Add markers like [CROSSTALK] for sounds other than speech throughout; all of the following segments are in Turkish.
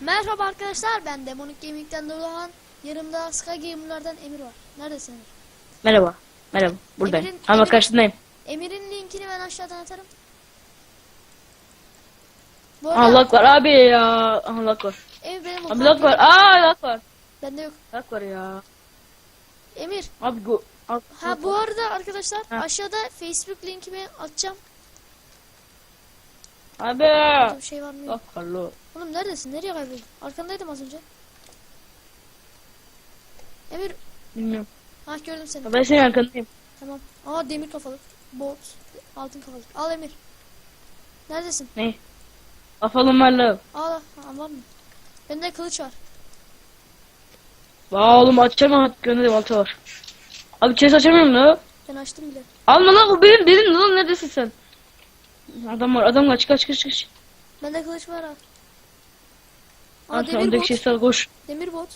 Merhaba arkadaşlar ben Demonic Gaming'den Nurhan. Yanımda Sky Gamer'lardan Emir var. Neredesin Emir? Merhaba. Merhaba. Buradayım. Emir'in- Ama Emir'in- karşındayım. Emir'in linkini ben aşağıdan atarım. Bu arada Allah var abi ya. Allah var. Emir benim Abi lak var. Aa lak var. Bende yok. Lak var ya. Emir. Abi go. Ha bu arada arkadaşlar Ha. aşağıda Facebook linkimi atacağım. Abi. Burada bir şey var mı? lo. Oğlum neredesin? Nereye kayboldun? Arkandaydım az önce. Emir. Bilmiyorum. Ha gördüm seni. Ben senin arkandayım. Tamam. Aa demir kafalı. Bot. Altın kafalı. Al Emir. Neredesin? Ne? Kafalım var lo. Al. Mı? Bende kılıç var. Vaa oğlum açacağım gönderdim altı var. Abi chest açamıyorum lo. Ben açtım bile. Alma lan bu benim dedim lan neredesin sen? Adam var adam kaç kaç kaç kaç. Bende kılıç var ha. Aa Abi demir bot. chest al koş. Demir bot.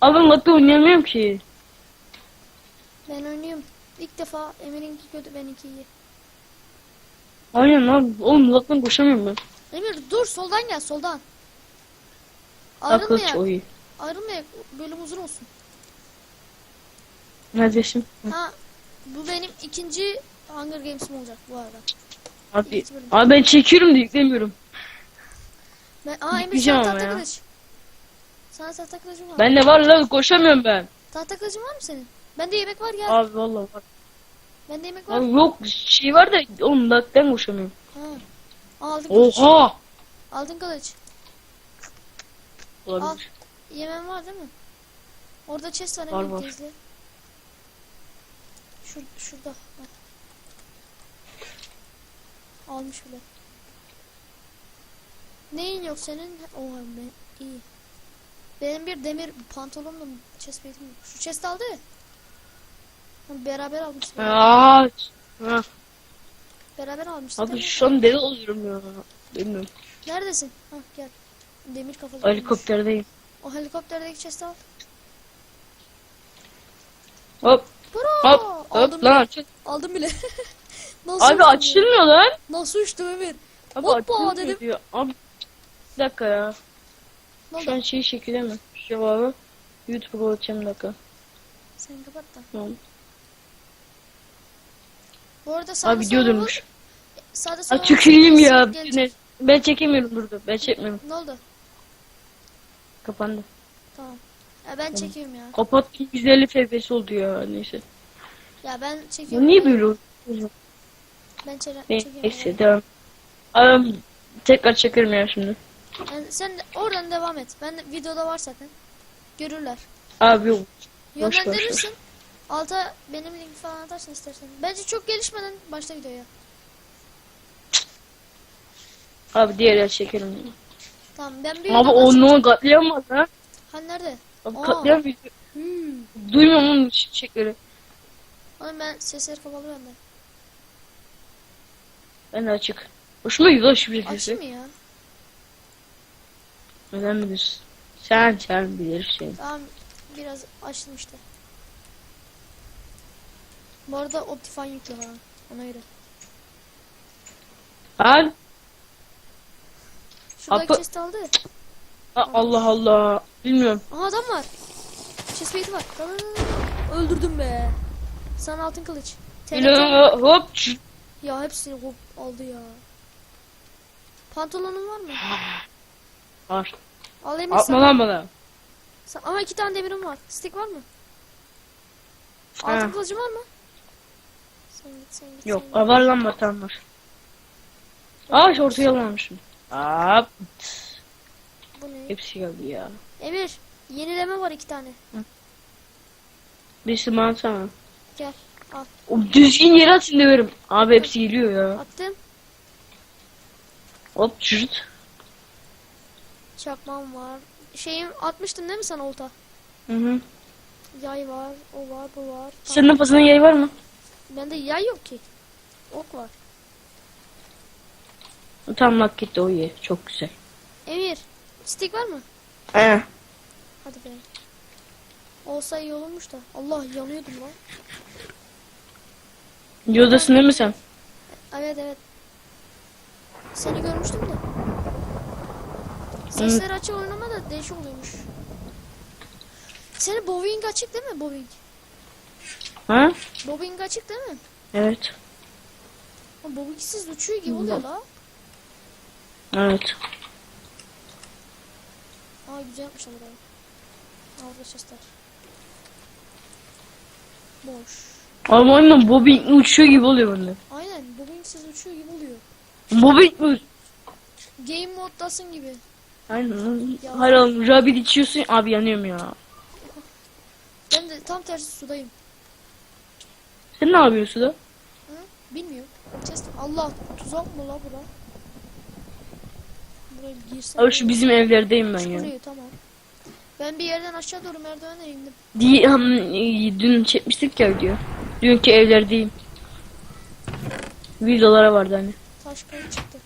Abi ben lakta oynayamıyorum ki. Ben oynuyorum. İlk defa Emir'inki kötü benimki iyi. Aynen lan oğlum laktan koşamıyorum ben. Emir dur soldan gel soldan. Ayrılmayak. Ayrılmayak. Bölüm uzun olsun. Neredesin? Hı. Ha bu benim ikinci Hunger Games'im olacak bu arada. Abi, İkinci bölüm. abi ben çekiyorum da yüklemiyorum. Ben, aa Emir sana ama tahta ya. kılıç. Sana tahta kılıcım var. Ben de var lan koşamıyorum ben. Tahta kılıcın var mı senin? Bende yemek var gel. Abi vallahi var. Bende yemek var. Abi yok şey var da oğlum laktan koşamıyorum. Ha. Aldın kılıç. Oha! Aldın kılıç. Olabilir. Yemen var değil mi? Orada chest var Var, var. gizli. Şur şurada. Bak. Almış bile. Neyin yok senin? Oha ben iyi. Benim bir demir pantolonla chest plate'im yok. Şu chest aldı. Beraber almıştık. Aa, ha. Beraber almıştık. Abi şu an deli oluyorum ya. Bilmiyorum. Neredesin? Ha gel. Demir kafalı. Helikopterdeyim. O helikopterdeki chest'i al. Hop Bro! hop aldım hop bile. lan açıl. Aldım bile. [LAUGHS] Nasıl Abi uçtum açılmıyor lan. Nasıl uçtum Emir? Abi Hoppa açılmıyor dedim. diyor. Abi bir dakika ya. Ne Şu oldu? an şeyi çekilemiyor. Cevabı YouTube'a atacağım bir dakika. Sen kapat da. Tamam. Bu arada sağda Abi video sola vur. dönmüş. Sağda Aa tüküreyim ya. Gelecek. Ne- Ben çekemiyorum burada. Ben çekmiyorum. Ne oldu? Kapandı. Tamam. Ya ben çekiyorum ya. Kapattım 150 FPS oldu ya neyse. Ya ben Bu çekiyorum. niye böyle? Ben çe. Neyse devam. Abi, tekrar çekerim ya şimdi. Yani sen de oradan devam et. Ben de videoda var zaten. Görürler. Abi yok. Yönlendirirsin. Alta benim link falan atarsın istersen. Bence çok gelişmeden başla videoya. Abi diğer yer çekerim. Tamam ben bir Abi onu katlayamaz ha. Ha nerede? Abi Aa. katlayamaz. Hmm. Duymuyorum onun çiçekleri. Oğlum ben sesleri kapalı bende. Ben de açık. Hoşuma gidiyor şu Açayım sesi. mı ya? Neden bilirsin? Sen sen bilirsin. Tamam biraz açtım işte. Bu arada Optifine yüklü ha. Ona göre. Al. Şuradaki Apı- chest aldı. Aa, Allah Allah. Bilmiyorum. Aha adam var. Chest var. Öldürdüm be. Sana altın kılıç. Bilmiyorum. Hop. Ya hepsini hop aldı ya. Pantolonun var mı? [GASPS] Var. Al Emir Atma lan bana. Sa- Ama iki tane demirim var. Stick var mı? Altın Ha. kılıcın var mı? Sen git sen git. Yok. sen var lan batan var. Aa ortaya almamışım. Aa, Bu ne? hepsi geldi ya. Emir. Yenileme var iki tane. Birisi bana sana. Gel. Al. O düzgün yere atın döverim. Abi hepsi geliyor ya. Attım. Hop çürüt. Çakmam var. Şeyim atmıştım değil mi sana olta? Hı hı. Yay var, o var, bu var. Senin fazla yay var mı? Bende yay yok ki. Ok var. Tam bak gitti o iyi. Çok güzel. Emir, stick var mı? He. Hadi be. Olsa iyi olurmuş da. Allah yanıyordum lan. Yodasın değil mi sen? Evet evet. Seni görmüştüm de. Sesleri açık oynama da değişik oluyormuş. Senin bowing açık değil mi bowing? Ha? Bowing açık değil mi? Evet. Ama bowingsiz uçuyor gibi oluyor la. Evet. Aa güzel yapmışlar burayı. Orada sesler. Boş. Ama aynen Bobby uçuyor gibi oluyor bende. Aynen bowingsiz uçuyor gibi oluyor. Bobby mi? Game moddasın gibi. Aynen. Ya. Hayır oğlum Rabbit içiyorsun. Abi yanıyorum ya. Ben de tam tersi sudayım. Sen ne yapıyorsun da? Hı? Bilmiyorum. Chest. Allah tuzak mı la bura? Buraya girsem. Abi şu bizim evlerdeyim ben ya. Şuraya tamam. Ben bir yerden aşağı doğru merdivenle indim. Di e, dün çekmiştik ya video. Dünkü evlerdeyim. Villalara vardı hani. Taş kayıp çıktı.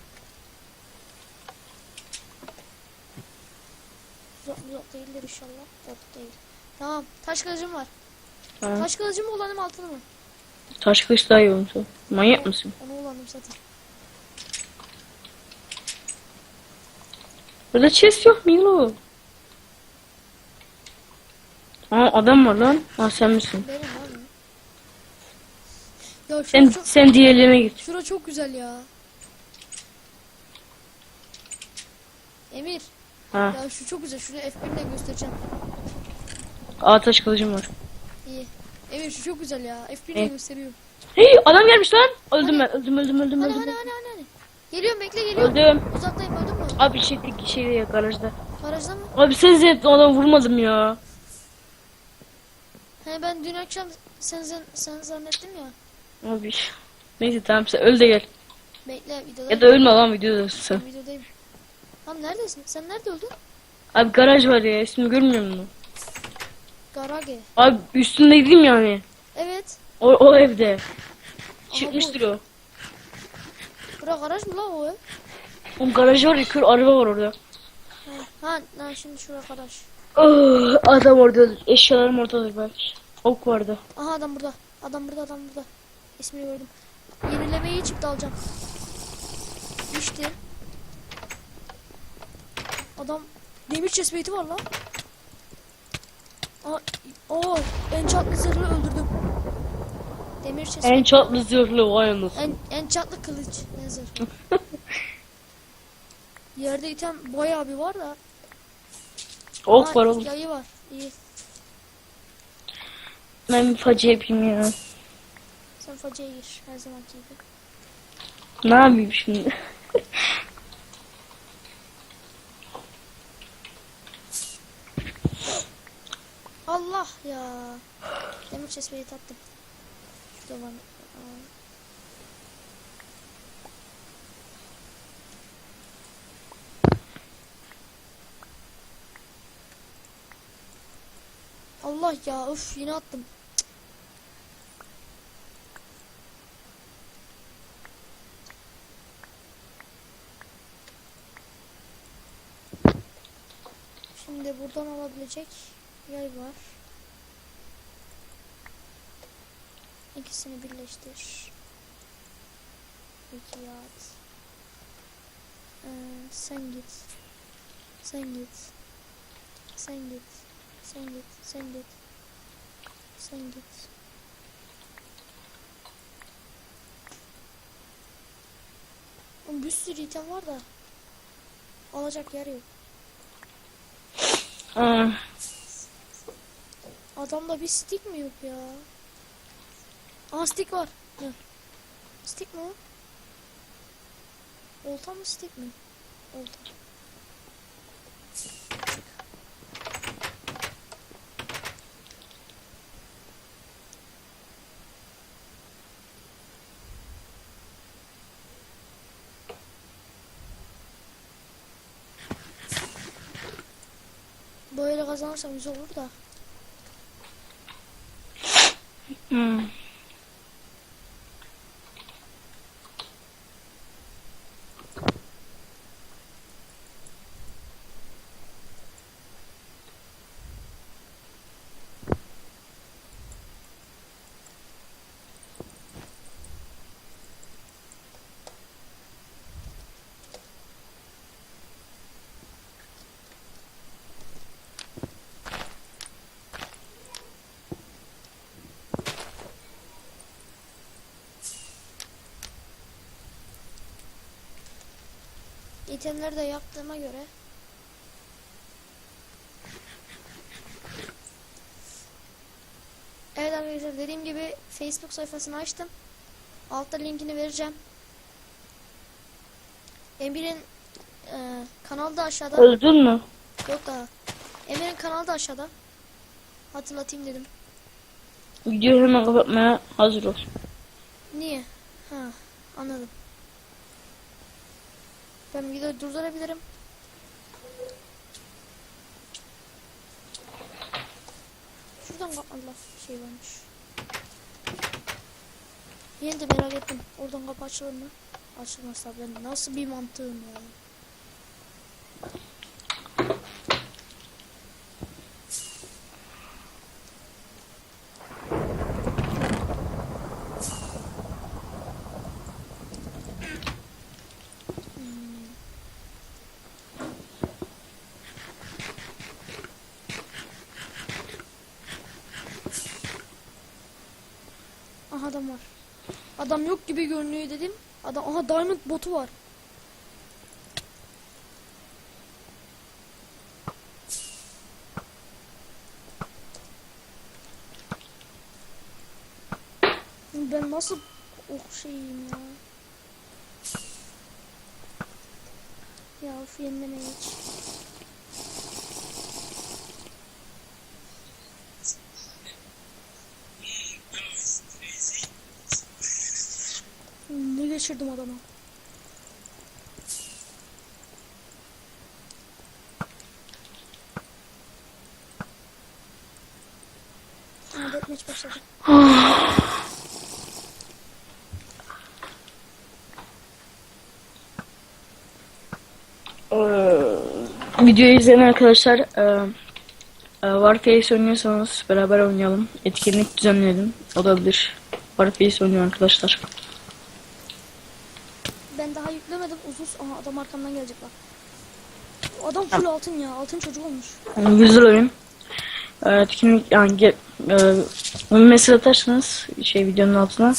Uzak uzak değildir inşallah. Yok değil. Tamam. Taş kılıcım var. Ha. Taş kılıcım mı kullanayım altını mı? Taş kılıç daha iyi olmuş. Manyak mısın? Onu kullandım zaten. Burada chest yok Milo. Aa adam var lan. Ha sen misin? Benim abi. Ya şura Sen çok, sen diğerlerine git. şura çok güzel ya. Emir. Ha. Ya şu çok güzel. Şunu F1'le göstereceğim. Aa taş kılıcım var. İyi. Emir şu çok güzel ya. F1'le Ne? gösteriyor. Hey adam gelmiş lan. Öldüm ben. Öldüm öldüm öldüm Hani öldüm. hani hani hani. hani. Geliyorum bekle geliyorum. Öldüm. Uzaktayım öldün mü? Abi şeyde şeyde ya garajda. Garajda mı? Abi sen zeytin adam vurmadım ya. He ben dün akşam sen sen, sen zannettim ya. Abi. Neyse tamam sen öl de gel. Bekle videodayım. Ya da ölme lan videodasın sen. Ben videodayım. Lan neredesin? Sen nerede öldün? Abi garaj var ya ismini görmüyor musun? Garage. Abi üstündeydim yani. Evet. O, o evde. Çıkmıştır o. Bura garaj mı lan o ev? O garaj var ya kır araba var orada. Ha, ha, ha şimdi şura garaj. Oh, adam orada. Eşyalarım oradadır belki. Ok vardı. Aha adam burada. Adam burada adam burada. İsmini gördüm. Yenilemeyi çıktı alacağım. İşte. Adam demir chestplate'i var lan. Aa, o en çatlı zırhlı öldürdüm. Demir chestplate. En çatlı zırhlı vay anasını. En, en çatlı kılıç. Ne zırhı. [LAUGHS] Yerde item bayağı bir var da. Ok var oğlum. Yayı var. İyi. Ben bir facı yapayım ya. Sen facaya gir. Her zamanki gibi. Ne yapayım şimdi? [LAUGHS] Allah ya. Demir çesmeyi tattım. Şurada var. Allah ya öf yine attım. Şimdi buradan alabilecek yay var. İkisini birleştir. İki at. Ee, sen git. Sen git. Sen git. Sen git. Sen git. Sen git. Oğlum bir sürü item var da alacak yer yok. Aa, Adamda bir stick mi yok ya? Aa stick var. Stick mi o? Olta mı stick mi? Olta. Böyle kazanırsam güzel olur da. hmm. İtemleri de yaktığıma göre Evet arkadaşlar dediğim gibi Facebook sayfasını açtım. Altta linkini vereceğim. Emir'in e, kanalı da aşağıda. Öldün mü? Yok daha. Emir'in kanalı da aşağıda. Hatırlatayım dedim. Videoyu hemen kapatmaya hazır ol. Niye? Ha, anladım. Ben videoyu durdurabilirim. Şuradan Allah şey varmış. Yine de merak ettim. Oradan kapı açılır mı? Açılmaz tabii. Nasıl bir mantığım ya. Aha adam var. Adam yok gibi görünüyor dedim. Adam aha diamond botu var. Ben nasıl ok ya. Ya of yenileme geç. Deathmatch başladı. Ee, videoyu izleyen arkadaşlar e, e, Warface oynuyorsanız beraber oynayalım. Etkinlik düzenleyelim. Olabilir. Warface oynuyor arkadaşlar. Ben daha yüklemedim. Uzun. Aha adam arkamdan gelecek bak. Adam full altın ya. Altın çocuk olmuş. Güzel oyun. Ee, etkinlik yani ge, e, mesaj atarsanız şey videonun altına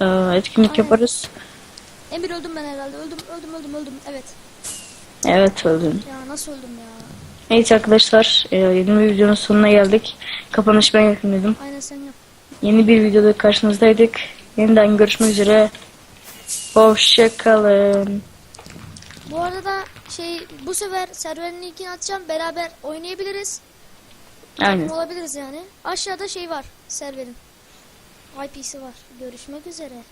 e, etkinlik Aynen. yaparız. Emir öldüm ben herhalde. Öldüm öldüm öldüm öldüm. Evet. Evet öldüm. Ya nasıl öldüm ya? Evet arkadaşlar e, yeni bir videonun sonuna geldik. Kapanış ben yapayım dedim. Aynen sen yap. Yeni bir videoda karşınızdaydık. Yeniden görüşmek üzere. Hoşçakalın. Bu arada şey bu sefer serverin linkini atacağım. Beraber oynayabiliriz. Aynen. Olabiliriz yani. Aşağıda şey var serverin. IP'si var. Görüşmek üzere.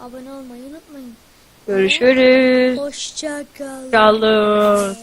Abone olmayı unutmayın. Görüşürüz. Hoşça kalın. Kalın.